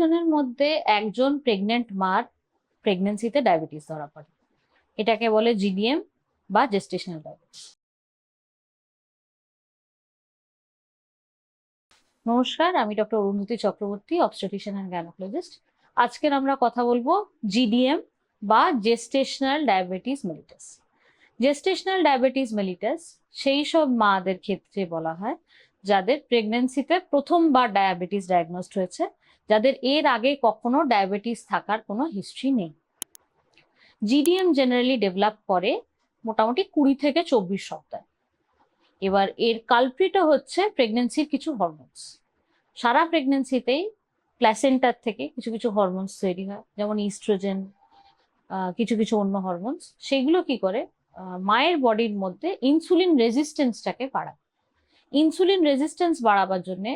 জনের মধ্যে একজন প্রেগনেন্ট মার প্রেগনেন্সিতে ডায়াবেটিস ধরা পড়ে। এটাকে বলে জিডিএম বা জেস্টেশনাল ডায়াবেটিস নমস্কার, আমি doctor Arundhati Chakraborty obstetrician and gynaecologist আজকের আমরা কথা বলব জিডিএম বা gestational diabetes mellitus gestational diabetes mellitus সেই সব মাদের ক্ষেত্রে বলা হয়, যাদের প্রেগনেন্সিতে প্রথমবার ডায়াবেটিস ডায়াগনোসড হয়েছে। যাদের এর আগে কখনো ডায়াবেটিস থাকার কোনো হিস্ট্রি নেই। জিডিএম জেনারেলি ডেভেলপ করে মোটামুটি কুড়ি থেকে চব্বিশ সপ্তাহ। এবার এর কালপ্রিটা হচ্ছে প্রেগনেন্সির কিছু হরমোনস সারা প্রেগনেন্সিতেই প্ল্যাসেন্টার থেকে কিছু কিছু হরমোনস তৈরি হয়, যেমন ইস্ট্রোজেন কিছু কিছু অন্য হরমোনস সেগুলো কি করে? মায়ের বডির মধ্যে ইনসুলিন রেজিস্ট্যান্সটাকে বাড়ায়। ইনসুলিন রেজিস্ট্যান্স বাড়াবার জন্য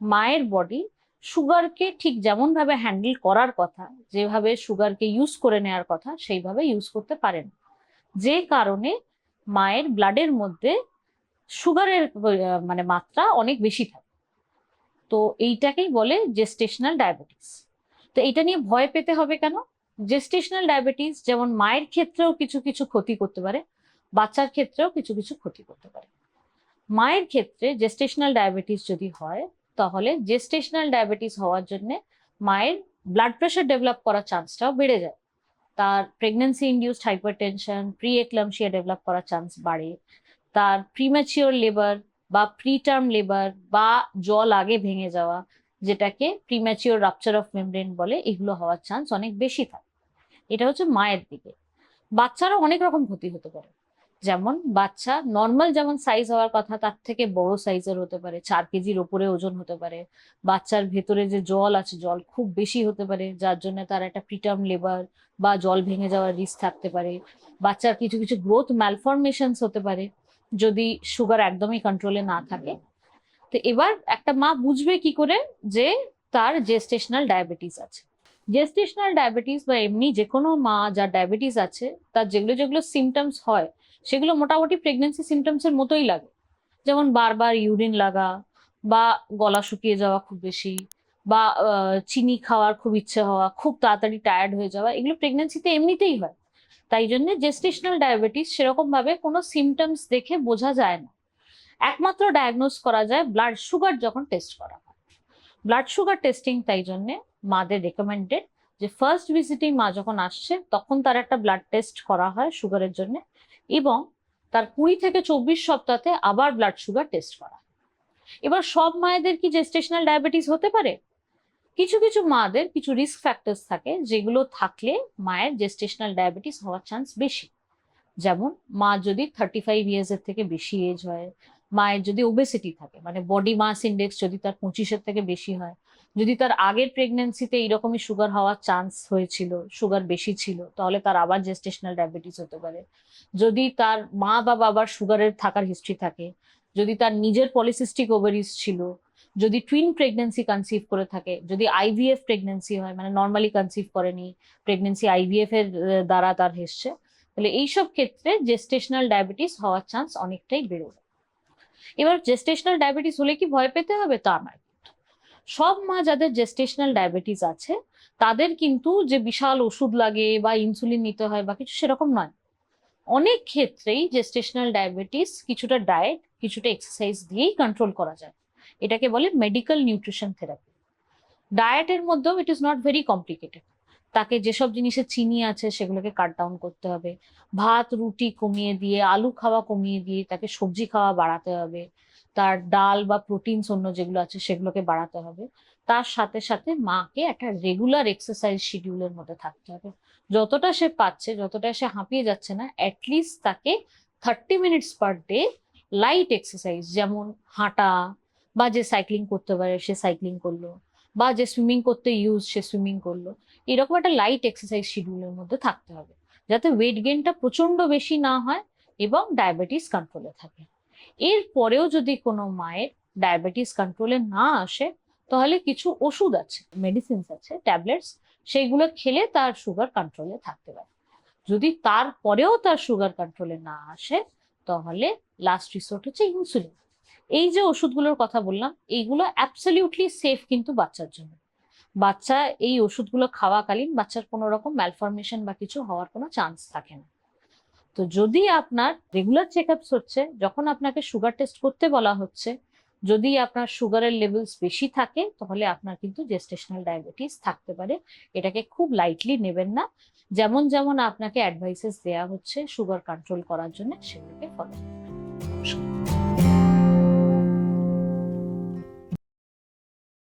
মায়ের বডি সুগারকে ঠিক যেমন ভাবে হ্যান্ডেল করার কথা, যেভাবে সুগারকে ইউজ করে নেওয়ার কথা, সেইভাবে ইউজ করতে পারেন। যে কারণে মায়ের ব্লাডের মধ্যে সুগারের মানে মাত্রা অনেক বেশি থাকে। তো এইটাকেই বলে জেস্টেশনাল ডায়াবেটিস তো এটা নিয়ে ভয় পেতে হবে কেন? জেস্টেশনাল ডায়াবেটিস যেমন মায়ের ক্ষেত্রেও কিছু কিছু ক্ষতি করতে পারে, বাচ্চার ক্ষেত্রেও কিছু কিছু ক্ষতি করতে পারে। মায়ের ক্ষেত্রে জেস্টেশনাল ডায়াবেটিস যদি হয় তাহলে জেস্টেশনাল ডায়াবেটিস হওয়ার জন্য মায়ের ব্লাড প্রেশার ডেভেলপ করার চান্সটাও বেড়ে যায়। তার pregnancy induced hypertension pre eclampsia develop করার চান্স বাড়ে। তার প্রিম্যাচিওর লেবার বা প্রিটার্ম লেবার বা জল আগে ভেঙে যাওয়া, যেটাকে প্রিম্যাচিওর রাপচার অফ মেমব্রেন বলে, এগুলো হওয়ার চান্স অনেক বেশি থাকে। এটা হচ্ছে মায়ের দিকে। বাচ্চারও অনেক রকম ক্ষতি হতে পারে। যেমন বাচ্চা নর্মাল যেমন সাইজ হওয়ার কথা, তার থেকে বড় সাইজের হতে পারে, চার কেজির ওপরে ওজন হতে পারে। বাচ্চার ভেতরে যে জল আছে, জল খুব বেশি হতে পারে, যার জন্য তার একটা প্রিটার্ম লেবার বা জল ভেঙে যাওয়ার রিস্ক থাকতে পারে। বাচ্চার কিছু কিছু গ্রোথ ম্যালফরমেশনস হতে পারে, যদি সুগার একদমই কন্ট্রোলে না থাকে। তো এবার একটা মা বুঝবে কি করে যে তার জেস্টেশনাল ডায়াবেটিস আছে। জেস্টেশনাল ডায়াবেটিস বা এমনি যে কোনো মা যার ডায়াবেটিস আছে, তার যেগুলো যেগুলো সিমটমস হয় সেগুলো মোটামুটি প্রেগনেন্সি সিমটমসের মতোই লাগে। যেমন বারবার ইউরিন লাগা বা গলা শুকিয়ে যাওয়া খুব বেশি বা চিনি খাওয়ার খুব ইচ্ছে হওয়া, খুব তাড়াতাড়ি টায়ার্ড হয়ে যাওয়া, এগুলো প্রেগনেন্সিতে এমনিতেই হয়। তাই জন্য জেস্টেশনাল ডায়াবেটিস সেরকম ভাবে কোনো সিমটমস দেখে বোঝা যায় না। একমাত্র ডায়াগনোজ করা যায় ব্লাড সুগার যখন টেস্ট করা হয়। ব্লাড সুগার টেস্টিং তাই জন্য মাদের রেকমেন্ডেড যে ফার্স্ট ভিজিটিং মা যখন আসছে, তখন তার একটা ব্লাড টেস্ট করা হয় সুগারের জন্য। এবং তার কুড়ি থেকে চব্বিশ সপ্তাহে আবার ব্লাড সুগার টেস্ট করা। এবার সব মায়েদের কি জেস্টেশনাল ডায়াবেটিস হতে পারে? কিছু কিছু মাদের কিছু রিস্ক ফ্যাক্টরস থাকে যেগুলো থাকলে মায়ের জেস্টেশনাল ডায়াবেটিস হওয়ার চান্স বেশি। যেমন মা যদি থার্টি ফাইভ ইয়ার্স এর থেকে বেশি এজ হয়, মায়ের যদি ওবেসিটি থাকে মানে বডি মাস ইন্ডেক্স যদি তার পঁচিশের থেকে বেশি হয় যদি তার আগের প্রেগনেন্সিতে এইরকমই সুগার হওয়ার চান্স হয়েছিল সুগার বেশি ছিল, তাহলে তার আবার জেস্টেশনাল ডায়াবেটিস হতে পারে। যদি তার মা বা বাবার সুগারের থাকার হিস্ট্রি থাকে, যদি তার নিজের পলিসিস্টিক ওভারিস ছিল, যদি টুইন প্রেগনেন্সি কনসিভ করে থাকে, যদি আইভিএফ প্রেগনেন্সি হয় মানে নর্মালি কনসিভ করেনি প্রেগনেন্সি আইভিএফ এর দ্বারা তার হেসছে তাহলে এইসব ক্ষেত্রে জেস্টেশনাল ডায়াবেটিস হওয়ার চান্স অনেকটাই বেড়ে যায়। এবার জেস্টেশনাল ডায়াবেটিস হলে কি ভয় পেতে হবে? তা নয়। সব মা যাদের জেস্টেশনাল ডায়াবেটিস আছে, তাদের কিন্তু যে বিশাল ওষুধ লাগে বা ইনসুলিন নিতে হয় বা কিছু সেরকম নয়। অনেক ক্ষেত্রেই জেস্টেশনাল ডায়াবেটিস কিছুটা ডায়েট কিছুটা এক্সারসাইজ দিয়েই কন্ট্রোল করা যায়। এটাকে বলে মেডিকেল নিউট্রিশন থেরাপি ডায়েটের মধ্যেও it is not very complicated তাকে যেসব জিনিসে চিনি আছে সেগুলোকে কাট ডাউন করতে হবে। ভাত, রুটি কমিয়ে দিয়ে, আলু খাওয়া কমিয়ে দিয়ে তাকে সবজি খাওয়া বাড়াতে হবে। তার ডাল বা প্রোটিনস অন্য যেগুলো আছে সেগুলোকে বাড়াতে হবে। তার সাথে সাথে মাকে একটা রেগুলার এক্সারসাইজ শিডিউলের মধ্যে থাকতে হবে। যতটা সে পাচ্ছে, যতটা সে হাঁপিয়ে যাচ্ছে না অ্যাটলিস্ট তাকে thirty minutes per day light exercise যেমন হাঁটা বা যে সাইক্লিং করতে পারে, সে সাইক্লিং করল বা যে সুইমিং করতে ইউজ সে সুইমিং করল। এরকম একটা লাইট এক্সারসাইজ শিডিউলের মধ্যে থাকতে হবে, যাতে ওয়েট গেইনটা প্রচণ্ড বেশি না হয় এবং ডায়াবেটিস কন্ট্রোলে থাকে। এর পরেও যদি কোনো মায়ের ডায়াবেটিস কন্ট্রোলে না আসে, তাহলে কিছু ওষুধ আছে মেডিসিনস আছে ট্যাবলেটস সেইগুলো খেলে তার সুগার কন্ট্রোলে থাকতে পারে। যদি তারপরেও তার সুগার কন্ট্রোলে না আসে, তাহলে লাস্ট রিসোর্ট হচ্ছে ইনসুলিন এই যে ওষুধগুলোর কথা বললাম, এইগুলো অ্যাবসলিউটলি সেফ কিন্তু বাচ্চার জন্য। বাচ্চা এই ওষুধগুলো খাওয়াকালীন বাচ্চার কোনো রকম ম্যালফরমেশন বা কিছু হওয়ার কোনো চান্স থাকে না। তো যদি আপনার রেগুলার চেক হচ্ছে, যখন আপনাকে সুগার টেস্ট করতে বলা হচ্ছে, যদি আপনার সুগারের লেভেলস বেশি থাকে, তাহলে আপনার কিন্তু জেস্টেশনাল ডায়াবেটিস থাকতে পারে। এটাকে খুব লাইটলি নেবেন না। যেমন যেমন আপনাকে অ্যাডভাইসেস দেওয়া হচ্ছে সুগার কন্ট্রোল করার জন্য, সেটাকে ফলো